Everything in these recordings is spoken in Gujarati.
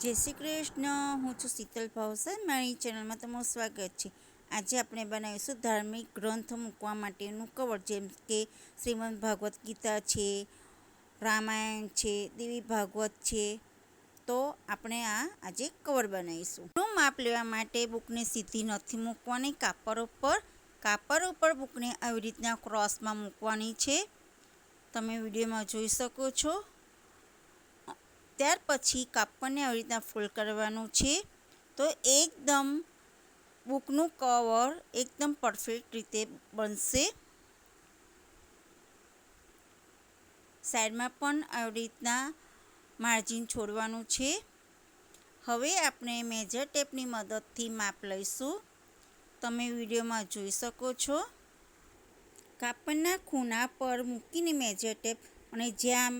જય શ્રી કૃષ્ણ. હું છું શીતલ ભાવસર. મારી ચેનલમાં તમારું સ્વાગત છે. આજે આપણે બનાવીશું ધાર્મિક ગ્રંથ મૂકવા માટેનું કવર, જેમ કે શ્રીમદ ભાગવત ગીતા છે, રામાયણ છે, દેવી ભાગવત છે. તો આપણે આ આજે કવર બનાવીશું. નું માપ લેવા માટે બુકને સીધી નથી મૂકવાની. કાપર ઉપર કાપર ઉપર બુકને આવી રીતના ક્રોસમાં મૂકવાની છે. તમે વિડીયોમાં જોઈ શકો છો. ત્યાર પછી કાપડને આવી રીતના ફોલ્ડ કરવાનું છે. તો એકદમ બુકનું કવર એકદમ પરફેક્ટ રીતે બનશે. સાઈડમાં પણ આવી રીતના માર્જિન છોડવાનું છે. હવે આપણે મેજર ટેપની મદદથી માપ લઈશું. તમે વિડીયોમાં જોઈ શકો છો. કાપડના ખૂણા પર મૂકીને મેજર ટેપ અને જ્યાં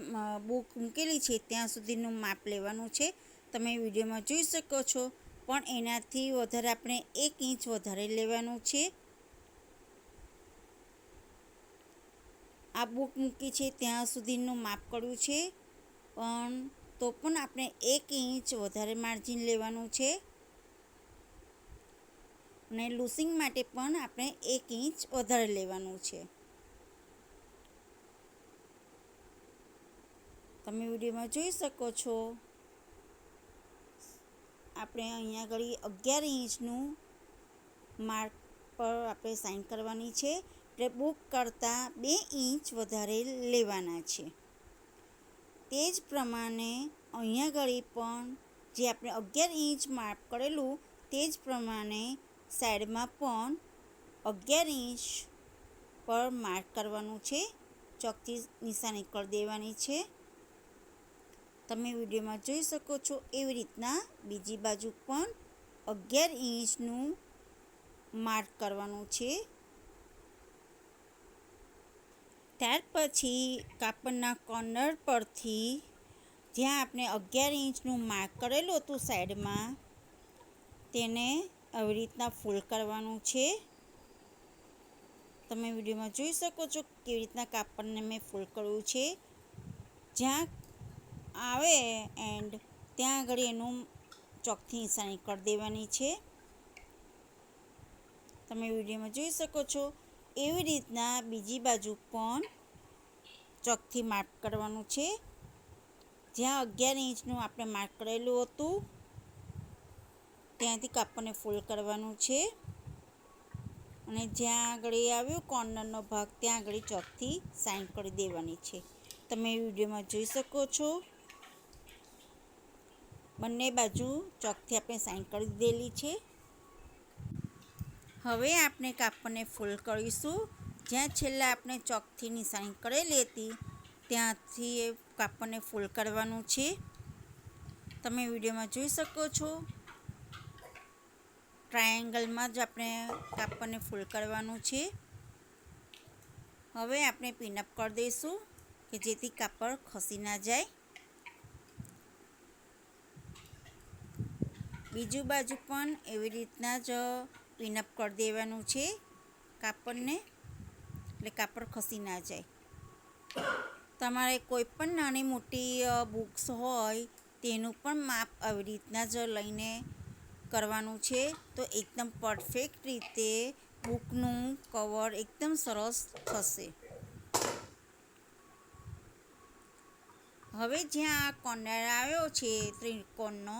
બુક મૂકેલી છે, ત્યાં સુધીનું માપ લેવાનું છે. તમે વિડીયોમાં જોઈ શકો છો. પણ એનાથી વધારે આપણે એક ઇંચ વધારે લેવાનું છે. આ બુક મૂકી છે, ત્યાં સુધીનું માપ કર્યું છે. પણ તો પણ આપણે એક ઇંચ વધારે માર્જિન લેવાનું છે. અને લૂસિંગ માટે પણ આપણે એક ઇંચ વધારે લેવાનું છે. તમે વિડીયોમાં જોઈ શકો છો. આપણે અહીંયા આગળ અગિયાર ઇંચનું માર્ક પર આપણે સાઇન કરવાની છે. એટલે બુક કરતાં બે ઇંચ વધારે લેવાના છે. તે જ પ્રમાણે અહીંયા આગળ પણ જે આપણે અગિયાર ઇંચ માર્ક કરેલું તે જ પ્રમાણે સાઈડમાં પણ અગિયાર ઇંચ પર માર્ક કરવાનું છે. ચોકથી નિશાની કરી દેવાની છે. તમે વિડીયોમાં જોઈ શકો છો એવી રીતના બીજી બાજુ પણ અગિયાર ઇંચનું માર્ક કરવાનું છે. ત્યાર પછી કાપડના કોર્નર પરથી જ્યાં આપણે અગિયાર ઇંચનું માર્ક કરેલું હતું સાઈડમાં, તેને આવી રીતના ફૂલ કરવાનું છે. તમે વિડીયોમાં જોઈ શકો છો કેવી રીતના કાપડને મેં ફૂલ કર્યું છે. જ્યાં આવે એન્ડ ત્યાં આગળ એનું ચોકથી નિશાની કરી દેવાની છે. તમે વિડીયોમાં જોઈ શકો છો. એવી રીતના બીજી બાજુ પણ ચોકથી માર્ક કરવાનું છે. જ્યાં અગિયાર ઇંચનું આપણે માર્ક કરેલું હતું, ત્યાંથી કાપડને ફોલ્ડ કરવાનું છે. અને જ્યાં આગળ આવ્યું, કોર્નરનો ભાગ, ત્યાં આગળ ચોકથી સાઈન કરી દેવાની છે. તમે વિડીયોમાં જોઈ શકો છો. બંને બાજુ ચોકથી આપણે સાઈન કરી દીધેલી છે. હવે આપણે કાપડને ફોલ્ડ કરીશું. જ્યાં છેલ્લે આપણે ચોકથી નિશાની કરેલી હતી, ત્યાંથી એ કાપડને ફોલ્ડ કરવાનું છે. તમે વિડીયોમાં જોઈ શકો છો. ટ્રાયેંગલમાં જ આપણે કાપડને ફોલ્ડ કરવાનું છે. હવે આપણે પિનઅપ કરી દઈશું કે જેથી કાપડ ખસી ના જાય. બીજું બાજુ પણ એવી રીતના જ પિનઅપ કરી દેવાનું છે કાપડને, એટલે કાપડ ખસી ના જાય. તમારે કોઈ પણ નાની મોટી બુક્સ હોય, તેનું પણ માપ આવી રીતના જ લઈને કરવાનું છે. તો એકદમ પરફેક્ટ રીતે બુકનું કવર એકદમ સરસ થશે. હવે જ્યાં આ કોર્નર આવ્યો છે, ત્રિકોણનો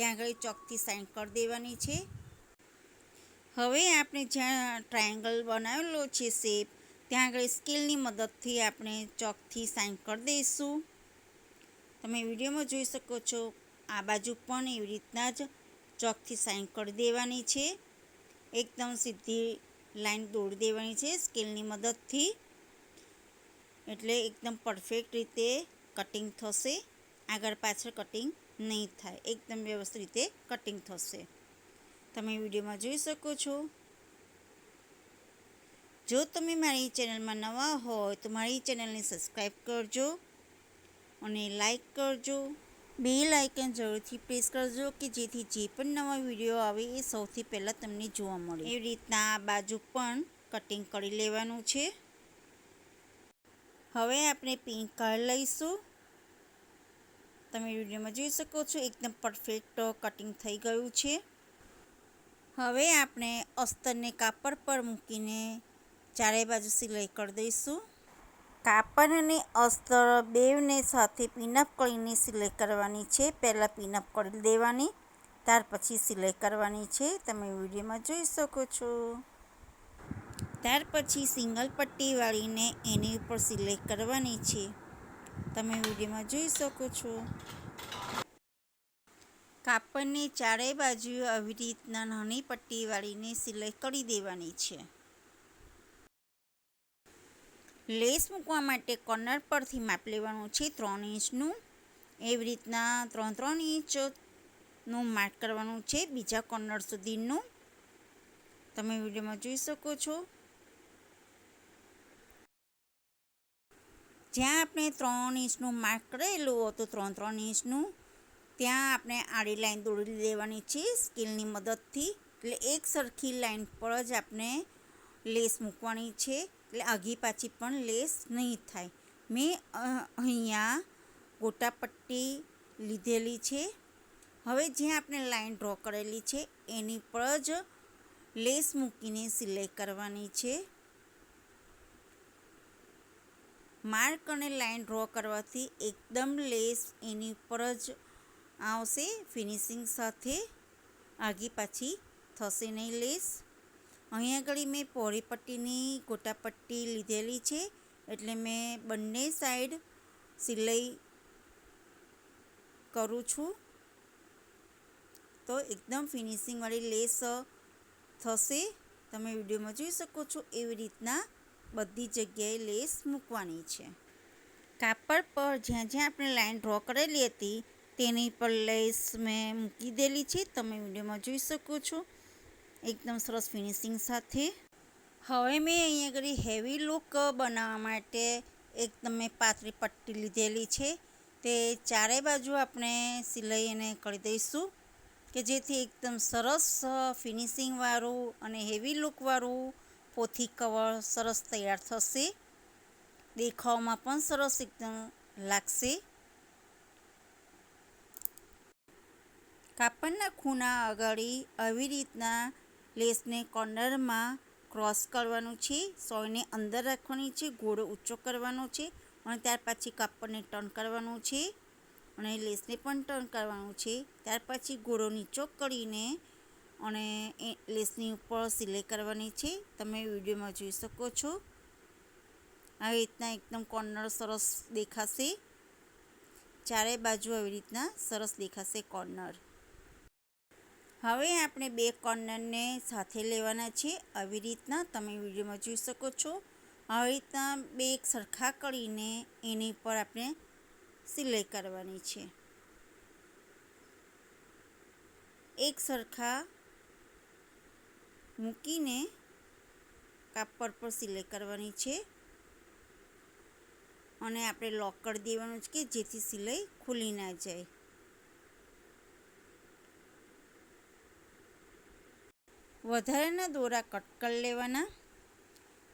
ત્યાં આગળ ચોકથી સાઈન કરી દેવાની છે. હવે આપણે જ્યાં ટ્રાયેંગલ બનાવેલો છે શેપ ત્યાં આગળ સ્કેલની મદદથી આપણે ચોકથી સાઈન કરી દઈશું. તમે વિડીયોમાં જોઈ શકો છો, આ બાજુ પણ એવી રીતના જ ચોકથી સાઈન કરી દેવાની છે. એકદમ સીધી લાઈન દોડી દેવાની છે સ્કેલની મદદથી. એટલે એકદમ પરફેક્ટ રીતે કટિંગ થશે. આગળ પાછળ કટિંગ નહીં થાય. એકદમ વ્યવસ્થિત રીતે કટિંગ થશે. તમે વિડીયોમાં જોઈ શકો છો. જો તમે મારી ચેનલમાં નવા હોય તો મારી ચેનલને સબસ્ક્રાઈબ કરજો અને લાઈક કરજો. બે લાઇકન જરૂરથી પ્રેસ કરજો કે જેથી જે પણ નવા વીડિયો આવે એ સૌથી પહેલાં તમને જોવા મળે. એવી રીતના આ બાજુ પણ કટિંગ કરી લેવાનું છે. હવે આપણે પિંક કલર લઈશું. તમે વિડીયોમાં જોઈ શકો છો, એકદમ પરફેક્ટ કટિંગ થઈ ગયું છે. હવે આપણે અસ્તરને કાપડ પર મૂકીને ચારે બાજુ સિલાઈ કરી દઈશું. કાપડ અને અસ્તર બેવને સાથે પિનઅપ કરીને સિલાઈ કરવાની છે. પહેલાં પિનઅપ કરી દેવાની, ત્યાર પછી સિલાઈ કરવાની છે. તમે વિડીયોમાં જોઈ શકો છો. ત્યાર પછી સિંગલ પટ્ટી વાળીને એની ઉપર સિલાઈ કરવાની છે. તમે વિડીયોમાં જોઈ શકો છો. કાપડની ચારેય બાજુ આવી રીતના નાની પટ્ટી વાળીને સિલાઈ કરી દેવાની છે. લેસ મૂકવા માટે કોર્નર પરથી માપ લેવાનું છે ત્રણ ઇંચનું. એવી રીતના ત્રણ ત્રણ ઇંચનું માર્ક કરવાનું છે બીજા કોર્નર સુધીનું. તમે વિડીયોમાં જોઈ શકો છો. જ્યાં આપણે ત્રણ ઇંચનું માર્ક કરેલું હતું ત્રણ ત્રણ ઇંચનું, ત્યાં આપણે આડી લાઈન દોરી દેવાની છે સ્કેલની મદદથી. એટલે એક સરખી લાઈન પર જ આપણે લેસ મૂકવાની છે, એટલે આઘી પાછી પણ લેસ નહીં થાય. મેં અહીંયા ગોટાપટ્ટી લીધેલી છે. હવે જ્યાં આપણે લાઈન ડ્રો કરેલી છે, એની પર જ લેસ મૂકીને સિલાઈ કરવાની છે. માર્ક અને લાઈન ડ્રો કરવાથી એકદમ લેસ એની ઉપર જ આવશે. ફિનિશિંગ સાથે આગી પાછી થશે નહીં લેસ. અહીંયા આગળ મેં પહોળી પટ્ટીની ગોટા પટ્ટી લીધેલી છે, એટલે મેં બંને સાઈડ સિલાઈ કરું છું. તો એકદમ ફિનિશિંગવાળી લેસ થશે. તમે વિડીયોમાં જોઈ શકો છો એવી રીતના બધી જગ્યાએ લેસ મૂકવાની છે. કાપડ પર જ્યાં જ્યાં આપણે લાઈન ડ્રો કરેલી હતી, તેની પર લેસ મેં મૂકી દેલી છે. તમે વિડીયોમાં જોઈ શકો છો. એકદમ સરસ ફિનિશિંગ સાથે. હવે મેં અહીંયા આગળ હેવી લુક બનાવવા માટે એકદમ મેં પાતળી પટ્ટી લીધેલી છે. તે ચારે બાજુ આપણે સિલાઈ એને કરી દઈશું કે જેથી એકદમ સરસ ફિનિશિંગવાળું અને હેવી લુકવાળું પોથી કવર સરસ તૈયાર થશે. દેખાવમાં પણ સરસ એકદમ લાગશે. કાપડના ખૂણા આગળી આવી રીતના લેસને કોર્નરમાં ક્રોસ કરવાનું છે. સોયને અંદર રાખવાની છે ઘોડો ઊંચો કરવાનો છે અને ત્યાર પછી કાપડને ટર્ન કરવાનું છે અને લેસને પણ ટર્ન કરવાનું છે. ત્યાર પછી ઘોડો નીચો કરીને અને એ લેસની ઉપર સિલાઈ કરવાની છે. તમે વિડીયોમાં જોઈ શકો છો. આવી રીતના એકદમ કોર્નર સરસ દેખાશે. ચારે બાજુ આવી રીતના સરસ દેખાશે કોર્નર. હવે આપણે બે કોર્નરને સાથે લેવાના છે. આવી રીતના તમે વિડીયોમાં જોઈ શકો છો. આવી રીતના બે એક સરખા કરીને એની પર આપણે સિલાઈ કરવાની છે. એક સરખા મૂકીને કાપડ પર સિલાઈ કરવાની છે. અને આપણે લોક કરી દેવાનું છે કે જેથી સિલાઈ ખુલી ના જાય. વધારાના દોરા કટ કરી લેવાના.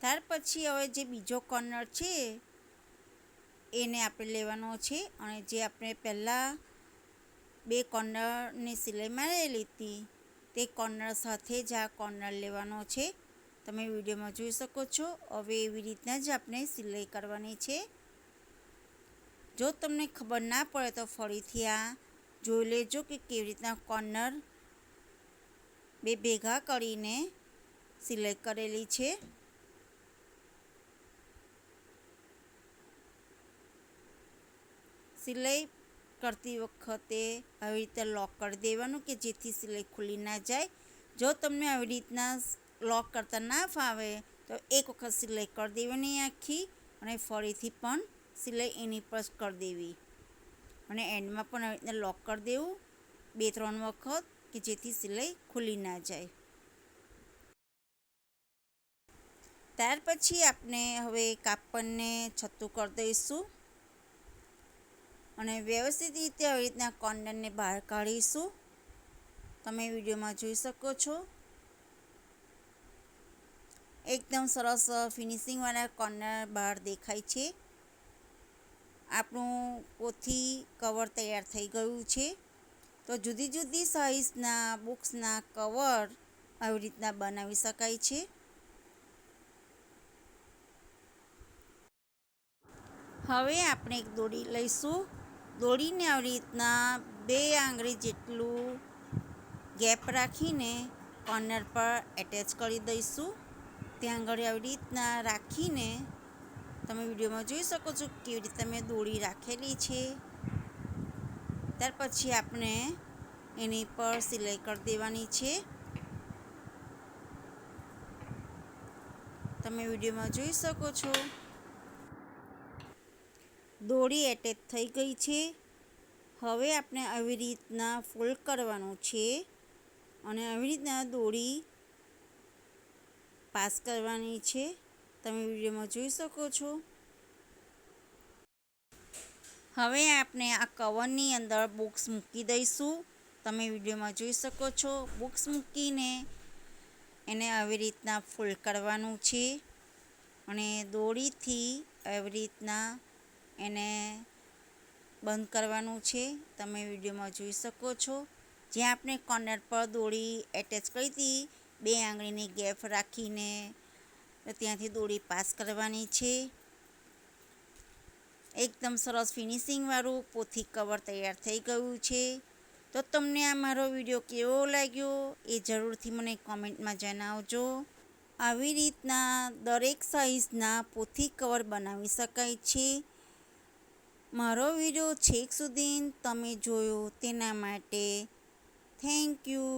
ત્યાર પછી હવે જે બીજો કોર્નર છે, એને આપણે લેવાનો છે. અને જે આપણે પહેલાં બે કોર્નરની સિલાઈ મારેલી હતી તે કોર્નર સાથે જ આ કોર્નર લેવાનો છે. તમે વિડીયોમાં જોઈ શકો છો. હવે એવી રીતના જ આપણે સિલાઈ કરવાની છે. જો તમને ખબર ના પડે તો ફરીથી આ જોઈ લેજો કે કેવી રીતના કોર્નર બે ભેગા કરીને સિલાઈ કરેલી છે. સિલાઈ કરતી વખતે આવી રીતે લોક કરી દેવાનું કે જેથી સિલાઈ ખુલી ના જાય. જો તમને આવી રીતના લોક કરતા ના ફાવે, તો એક વખત સિલાઈ કરી દેવાની આખી અને ફરીથી પણ સિલાઈ એની પર કરી દેવી. અને એન્ડમાં પણ આવી રીતના લોક કરી દેવું બે ત્રણ વખત કે જેથી સિલાઈ ખુલી ના જાય. ત્યાર પછી આપણે હવે કાપડને છતું કરી દઈશું. અને વ્યવસ્થિત રીતે આવી રીતના કોર્નરને બહાર કાઢીશું. તમે વિડીયોમાં જોઈ શકો છો. એકદમ સરસ ફિનિશિંગવાળા કોર્નર બહાર દેખાય છે. આપણું પોથી કવર તૈયાર થઈ ગયું છે. તો જુદી જુદી સાઇઝના બુક્સના કવર આવી રીતના બનાવી શકાય છે. હવે આપણે એક દોરી લઈશું. દોરીને આવી રીતના બે આંગળી જેટલું ગેપ રાખીને કોર્નર પર એટેચ કરી દઈશું. ત્યાં આગળ આવી રીતના રાખીને તમે વિડીયોમાં જોઈ શકો છો કેવી રીતે મેં દોરી રાખેલી છે. ત્યાર પછી આપણે એની પર સિલાઈ કરી દેવાની છે. તમે વિડીયોમાં જોઈ શકો છો દોરી એટેચ થઈ ગઈ છે. હવે આપણે આવી રીતના ફોલ્ડ કરવાનું છે અને આવી રીતના દોરી પાસ કરવાની છે. તમે વિડીયોમાં જોઈ શકો છો. હવે આપણે આ કવરની અંદર બુક્સ મૂકી દઈશું. તમે વિડીયોમાં જોઈ શકો છો. બુક્સ મૂકીને એને આવી રીતના ફોલ્ડ કરવાનું છે અને દોરીથી આવી રીતના એને બંધ કરવાનું છે. તમે વિડીયોમાં જોઈ શકો છો. જ્યાં આપણે કોર્નર પર દોરી એટેચ કરી હતી, બે આંગળીની ગેપ રાખીને ત્યાંથી દોરી પાસ કરવાની છે. એકદમ સરસ ફિનિશિંગવાળું પોથી કવર તૈયાર થઈ ગયું છે. તો તમને આ મારો વીડિયો કેવો લાગ્યો એ જરૂરથી મને કોમેન્ટમાં જણાવજો. આવી રીતના દરેક સાઇઝના પોથી કવર બનાવી શકાય છે. મારો વીડિયો છેક સુધી તમે જોયો તેના માટે થેન્ક યુ